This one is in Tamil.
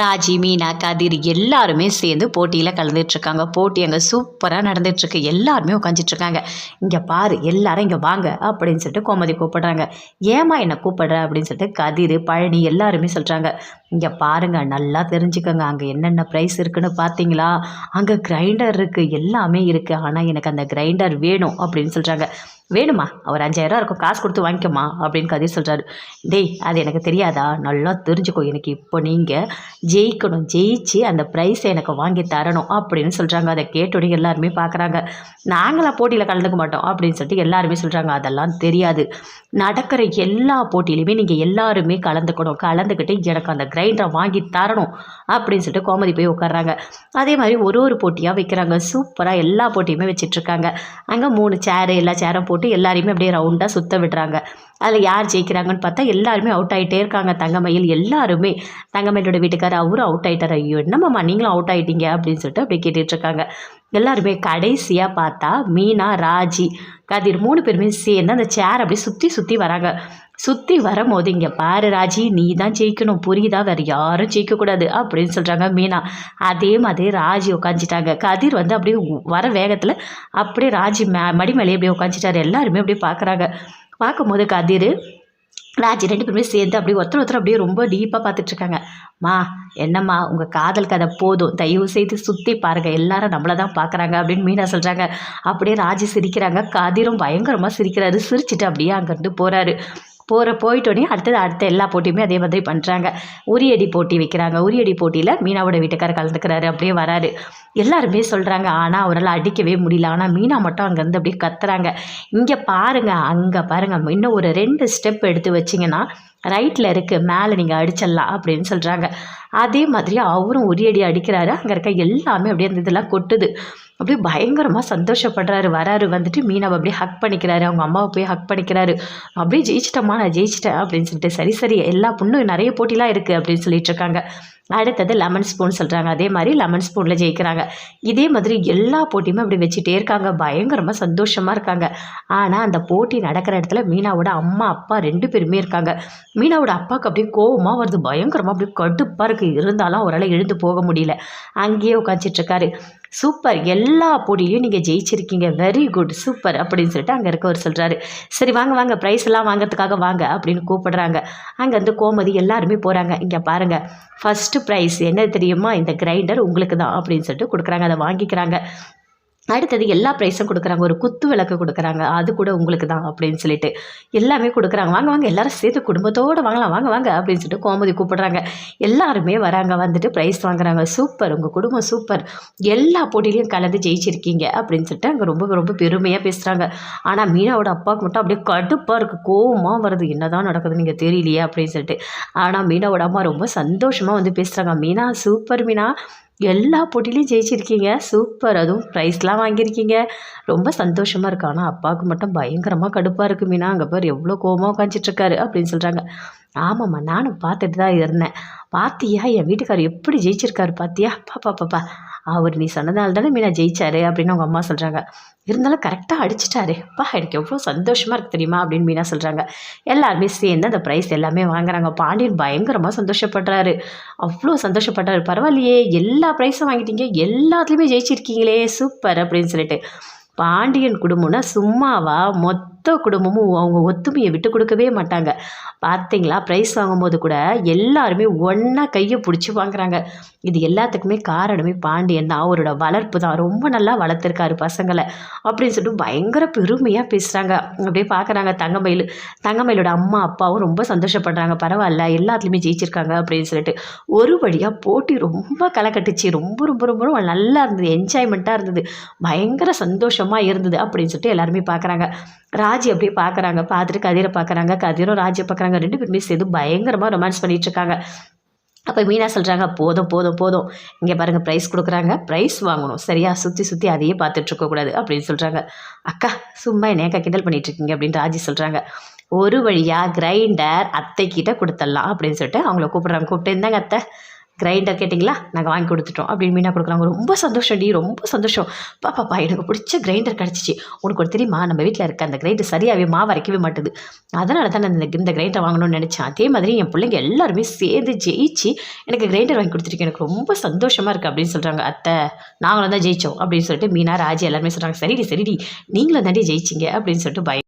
ராஜி மீனா கதிர் எல்லாருமே சேர்ந்து போட்டியில் கலந்துட்டுருக்காங்க போட்டி அங்கே சூப்பராக நடந்துட்டுருக்கு எல்லாருமே உட்காந்துட்ருக்காங்க இங்கே பாரு எல்லாரும் இங்கே வாங்க அப்படின்னு சொல்லிட்டு கோமதி கூப்பிடுறாங்க. ஏமா என்னை கூப்பிடுற அப்படின்னு சொல்லிட்டு கதிர் பழனி எல்லாருமே சொல்கிறாங்க இங்கே பாருங்க நல்லா தெரிஞ்சுக்கோங்க. அங்கே என்னென்ன ப்ரைஸ் இருக்குன்னு பார்த்தீங்களா அங்கே கிரைண்டர் இருக்குது எல்லாமே இருக்குது ஆனால் எனக்கு அந்த கிரைண்டர் வேணும் அப்படின்னு சொல்கிறாங்க வேணுமா? ஒரு அஞ்சாயிரம் இருக்கும் காசு கொடுத்து வாங்கிக்கோமா? அப்படின்னு கதிர் சொல்கிறாரு டேய் அது எனக்கு தெரியாதா? நல்லா தெரிஞ்சுக்கோ எனக்கு இப்போ நீங்கள் ஜெயிக்கணும் ஜெயிச்சு அந்த ப்ரைஸை எனக்கு வாங்கி தரணும் அப்படின்னு சொல்கிறாங்க அதை கேட்டோடனே எல்லாருமே பார்க்குறாங்க நாங்களாம் போட்டியில் கலந்துக்க மாட்டோம் அப்படின்னு சொல்லிட்டு எல்லாருமே சொல்கிறாங்க அதெல்லாம் தெரியாது. நடக்கிற எல்லா போட்டியிலையுமே நீங்கள் எல்லாருமே கலந்துக்கணும். கலந்துக்கிட்டு எனக்கு அந்த கிரைண்டரை வாங்கி தரணும் அப்படின்னு சொல்லிட்டு கோமதி போய் உட்கார்றாங்க. அதே மாதிரி ஒரு ஒரு போட்டியாக வைக்கிறாங்க. சூப்பராக எல்லா போட்டியுமே வச்சிட்ருக்காங்க அங்கே மூணு சேரு எல்லா சேரும் போட்டு எல்லாரையுமே அப்படியே ரவுண்டாக சுத்த விடுறாங்க. அதில் யார் ஜெயிக்கிறாங்கன்னு பார்த்தா எல்லாருமே அவுட் ஆகிட்டே இருக்காங்க. தங்கமயில் எல்லாருமே. தங்கமயிலோட வீட்டுக்காரர் அவரும் அவுட் ஆகிட்டார் ஐயோ என்னம்மாம்மா நீங்களும் அவுட் ஆகிட்டீங்க அப்படின்னு சொல்லிட்டு அப்படியே கேட்டுட்ருக்காங்க எல்லாருமே கடைசியாக பார்த்தா மீனா ராஜி கதிர் மூணு பேருமே சேர்ந்து அந்த சேர் அப்படியே சுற்றி சுற்றி வராங்க. சுற்றி வரும்போது இங்கே பாரு ராஜி நீ தான் ஜெயிக்கணும். புரியுதா? வேறு யாரும் ஜெயிக்கக்கூடாது. அப்படின்னு சொல்கிறாங்க மீனா. அதே மாதிரி ராஜி உட்காந்துட்டாங்க கதிர் வந்து அப்படியே வர வேகத்தில் அப்படியே ராஜி மே மடி மேலே அப்படியே உட்காந்துட்டாரு எல்லாருமே அப்படியே பார்க்குறாங்க பார்க்கும்போது கதிர் ராஜி ரெண்டு பேருமே சேர்ந்து அப்படியே ஒருத்தர் ஒருத்தர் அப்படியே ரொம்ப டீப்பாக பார்த்துட்ருக்காங்க மா என்னம்மா உங்கள் காதல் கதை போதும். தயவு செய்து சுற்றி பாருங்கள் எல்லாரும் நம்மளை தான் பார்க்குறாங்க அப்படின்னு மீனா சொல்கிறாங்க அப்படியே ராஜி சிரிக்கிறாங்க. கதிரும் பயங்கரமாக சிரிக்கிறாரு. சிரிச்சிட்டு அப்படியே அங்கேருந்து போகிறாரு போகிற போயிட்டோடனே அடுத்தது அடுத்த எல்லா போட்டியுமே அதே மாதிரி பண்ணுறாங்க உரியடி போட்டி வைக்கிறாங்க. உரியடி போட்டியில் மீனாவோட வீட்டுக்காரர் கலந்துக்கிறாரு. அப்படியே வராரு. எல்லாருமே சொல்கிறாங்க ஆனால் அவரால் அடிக்கவே முடியல. ஆனால் மீனா மட்டும் அங்கேருந்து அப்படியே கத்துறாங்க. இங்கே பாருங்கள் அங்கே பாருங்கள் இன்னும் ஒரு ரெண்டு ஸ்டெப் எடுத்து வச்சிங்கன்னா ரைட்டில் இருக்குது மேலே நீங்கள் அடிச்சிடலாம் அப்படின்னு சொல்கிறாங்க அதே மாதிரி அவரும் உரியடி அடிக்கிறாரு. அங்கே இருக்க எல்லாமே அப்படியே அந்த இதெல்லாம் கொட்டுது. அப்படியே பயங்கரமாக சந்தோஷப்படுறாரு வராரு வந்துட்டு மீனாவை அப்படியே ஹக் பண்ணிக்கிறாரு அவங்க அம்மாவை போய் ஹக் பண்ணிக்கிறாரு. அப்படியே ஜெயிச்சிட்டம்மா நான் ஜெயிச்சிட்டேன் அப்படின்னு சொல்லிட்டு சரி சரி எல்லா பொண்ணும் நிறைய போட்டிலாம் இருக்குது அப்படின்னு சொல்லிட்டு இருக்காங்க. அடுத்தது லெமன் ஸ்பூன் சொல்கிறாங்க அதே மாதிரி லெமன் ஸ்பூனில் ஜெயிக்கிறாங்க. இதே மாதிரி எல்லா போட்டியுமே அப்படி வச்சுட்டே இருக்காங்க. பயங்கரமாக சந்தோஷமாக இருக்காங்க. ஆனால் அந்த போட்டி நடக்கிற இடத்துல மீனாவோட அம்மா அப்பா ரெண்டு பேருமே இருக்காங்க. மீனாவோட அப்பாவுக்கு அப்படியே கோவமாக வருது. பயங்கரமாக அப்படியே கடுப்பாக இருக்குது இருந்தாலும் அவரால் எழுந்து போக முடியல. அங்கேயே உட்காந்துட்ருக்காரு சூப்பர். எல்லா போட்டியிலையும் நீங்கள் ஜெயிச்சிருக்கீங்க. Very good super. அப்படின்னு சொல்லிட்டு அங்கே இருக்கவர் சொல்கிறாரு சரி வாங்க வாங்க. ப்ரைஸ் எல்லாம் வாங்குறதுக்காக வாங்க அப்படின்னு கூப்பிடுறாங்க. அங்கேருந்து கோமதி எல்லாருமே போகிறாங்க இங்கே பாருங்கள் ஃபஸ்ட்டு ப்ரைஸ் என்ன தெரியுமா? இந்த கிரைண்டர் உங்களுக்கு தான் அப்படின்னு சொல்லிட்டு கொடுக்குறாங்க. அதை வாங்கிக்கிறாங்க. அடுத்தது எல்லா ப்ரைஸும் கொடுக்குறாங்க. ஒரு குத்து விளக்கு கொடுக்குறாங்க. அது கூட உங்களுக்கு தான் அப்படின்னு சொல்லிட்டு எல்லாமே கொடுக்குறாங்க. வாங்க வாங்க எல்லாரும் சேர்த்து குடும்பத்தோடு வாங்கலாம். வாங்க வாங்க அப்படின்னு சொல்லிட்டு கோமதி கூப்பிடுறாங்க. எல்லாருமே வராங்க. வந்துட்டு ப்ரைஸ் வாங்குறாங்க. சூப்பர் உங்கள் குடும்பம் சூப்பர் எல்லா போட்டிலையும் கலந்து ஜெயிச்சிருக்கீங்க அப்படின்னு சொல்லிட்டு அங்கே ரொம்ப ரொம்ப பெருமையாக பேசுகிறாங்க ஆனால் மீனாவோட அப்பாவுக்கு மட்டும் அப்படியே கடுப்பாக இருக்குது கோவமாக வருது. என்னதான் நடக்குது நீங்கள் தெரியலையே அப்படின்னு சொல்லிட்டு. ஆனால் மீனாவோட அம்மா ரொம்ப சந்தோஷமாக வந்து பேசுகிறாங்க மீனா சூப்பர் மீனா. எல்லா போட்டிலையும் ஜெயிச்சிருக்கீங்க. சூப்பர். அதுவும் ப்ரைஸ்லாம் வாங்கியிருக்கீங்க. ரொம்ப சந்தோஷமாக இருக்கு. ஆனால் அப்பாவுக்கு மட்டும் பயங்கரமாக கடுப்பாக இருக்குது மீனா. அங்கே பேர் எவ்வளோ கோபமாக உட்காந்துட்ருக்காரு அப்படின்னு சொல்கிறாங்க ஆமாம்மா நானும் பார்த்துட்டு தான் இருந்தேன். பாத்தியா என் வீட்டுக்கார் எப்படி ஜெயிச்சிருக்காரு பாத்தியா? பாப்பா பாப்பா அவர் நீ சொன்னதால் தானே மீனா ஜெயிச்சாரு அப்படின்னு அவங்க அம்மா சொல்கிறாங்க இருந்தாலும் கரெக்டாக அடிச்சிட்டாரு. பா எனக்கு எவ்வளோ சந்தோஷமாக இருக்குது தெரியுமா அப்படின்னு மீனா சொல்கிறாங்க எல்லாருமே சேர்ந்து அந்த ப்ரைஸ் எல்லாமே வாங்குறாங்க. பாண்டியன் பயங்கரமாக சந்தோஷப்படுறாரு. அவ்வளோ சந்தோஷப்படுறாரு பரவாயில்லையே எல்லா ப்ரைஸும் வாங்கிட்டீங்க. எல்லாத்துலேயுமே ஜெயிச்சிருக்கீங்களே. சூப்பர் அப்படின்னு சொல்லிட்டு. பாண்டியன் குடும்பம்னா சும்மாவா மொத்த குடும்பமும் அவங்க ஒத்துமையை விட்டு கொடுக்கவே மாட்டாங்க. பார்த்தீங்களா? ப்ரைஸ் வாங்கும்போது கூட எல்லாருமே ஒன்றா கையை பிடிச்சி வாங்குறாங்க. இது எல்லாத்துக்குமே காரணமே பாண்டியன் தான். அவரோட வளர்ப்பு தான். ரொம்ப நல்லா வளர்த்துருக்காரு பசங்களை. அப்படின்னு சொல்லிட்டு பயங்கர பெருமையாக பேசுகிறாங்க அப்படியே பார்க்குறாங்க தங்கமயில். தங்கமயிலோட அம்மா அப்பாவும் ரொம்ப சந்தோஷப்படுறாங்க. பரவாயில்ல எல்லாத்துலேயுமே ஜெயிச்சிருக்காங்க அப்படின்னு சொல்லிட்டு ஒரு வழியாக போட்டி ரொம்ப களை கட்டுச்சு. ரொம்ப ரொம்ப ரொம்ப ரொம்ப நல்லா இருந்தது. என்ஜாய்மெண்ட்டாக இருந்தது. பயங்கர சந்தோஷமாக இருந்தது அப்படின்னு சொல்லிட்டு எல்லாருமே பார்க்குறாங்க ராஜி அப்படியே பார்க்குறாங்க பார்த்துட்டு கதிரை பார்க்குறாங்க கதிரும் ராஜியை பார்க்குறாங்க ரெண்டு பேருமே சேர்ந்து பயங்கரமாக ரொமான்ஸ் பண்ணிகிட்டு இருக்காங்க. அப்போ மீனா சொல்கிறாங்க போதும் போதும் போதும். இங்கே பாருங்கள் ப்ரைஸ் கொடுக்குறாங்க. ப்ரைஸ் வாங்கணும். சரியா? சுற்றி சுற்றி அதையே பார்த்துட்ருக்கக்கூடாது அப்படின்னு சொல்கிறாங்க அக்கா சும்மா என்னக்கா கிண்டல் பண்ணிகிட்ருக்கீங்க இருக்கீங்க அப்படின்னு ராஜி சொல்கிறாங்க ஒரு வழியாக கிரைண்டர் அத்தைக்கிட்ட கொடுத்துடலாம் அப்படின்னு சொல்லிட்டு அவங்கள கூப்பிட்றாங்க. கூப்பிட்டு இருந்தாங்க அத்தை. கிரைண்டர் கேட்டிங்களா? நாங்கள் வாங்கி கொடுத்துட்டோம். அப்படின்னு மீனா கொடுக்குறாங்க ரொம்ப சந்தோஷம் டி ரொம்ப சந்தோஷம். பாப்பாப்பா எனக்கு பிடிச்ச கிரைண்டர் கிடச்சிச்சு. உனக்கு ஒரு தெரியுமா? நம்ம வீட்டில் இருக்க அந்த கிரைண்டர் சரியாகவே மாவு அரைக்கவே மாட்டுது. அதனால தான் நான் இந்த கிரைண்டர் வாங்கணும்னு நினச்சேன். அதே மாதிரி என் பிள்ளைங்க எல்லாருமே சேர்ந்து ஜெயிச்சு எனக்கு கிரைண்டர் வாங்கி கொடுத்துருக்கேன். எனக்கு ரொம்ப சந்தோஷமாக இருக்குது அப்படின்னு சொல்கிறாங்க அத்தை நாங்களும் தான் ஜெயித்தோம் அப்படின்னு சொல்லிட்டு மீனா ராஜி எல்லாருமே சொல்கிறாங்க சரிடி சரிடி. நீங்களும் தாண்டி ஜெயிச்சிங்க அப்படின்னு சொல்லிட்டு பய